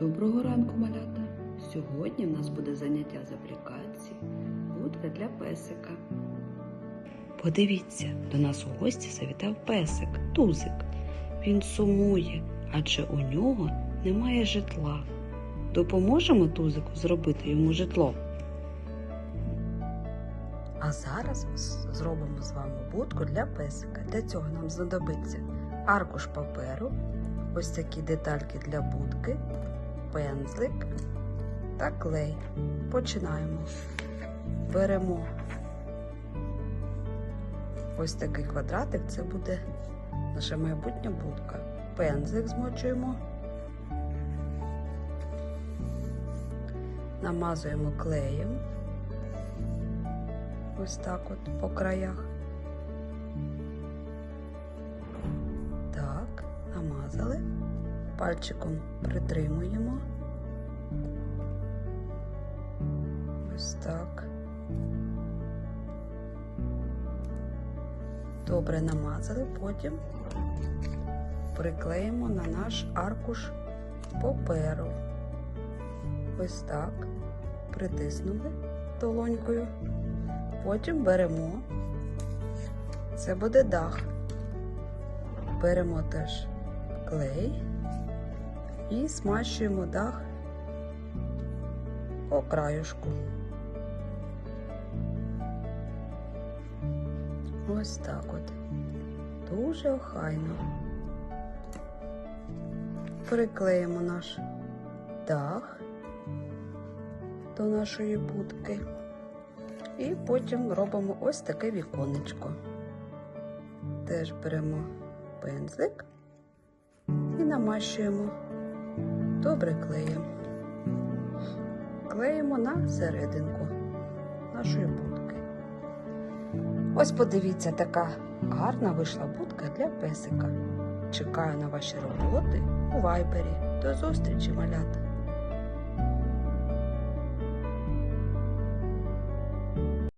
Доброго ранку, малята! Сьогодні в нас буде заняття з аплікації будка для песика. Подивіться, до нас у гості завітав песик, тузик. Він сумує, адже у нього немає житла. Допоможемо тузику зробити йому житло. А зараз зробимо з вами будку для песика. Для цього нам знадобиться аркуш паперу, ось такі детальки для будки, пензлик та клей. Починаємо. Беремо ось такий квадратик, це буде наша майбутня будка. Пензлик змочуємо, намазуємо клеєм. Ось так от по краях. Так, намазали. Пальчиком притримуємо. Ось так. Добре намазали, потім приклеїмо на наш аркуш паперу. Ось так. Притиснули долонькою. Потім беремо, це буде дах. Беремо теж клей і смащуємо дах по краюшку. Ось так от. Дуже охайно. Приклеїмо наш дах до нашої будки. І потім робимо ось таке віконечко. Теж беремо пензлик і намащуємо добре клеєм. Клеїмо на серединку нашої будки. Ось подивіться, така гарна вийшла будка для песика. Чекаю на ваші роботи у вайбері. До зустрічі, малята!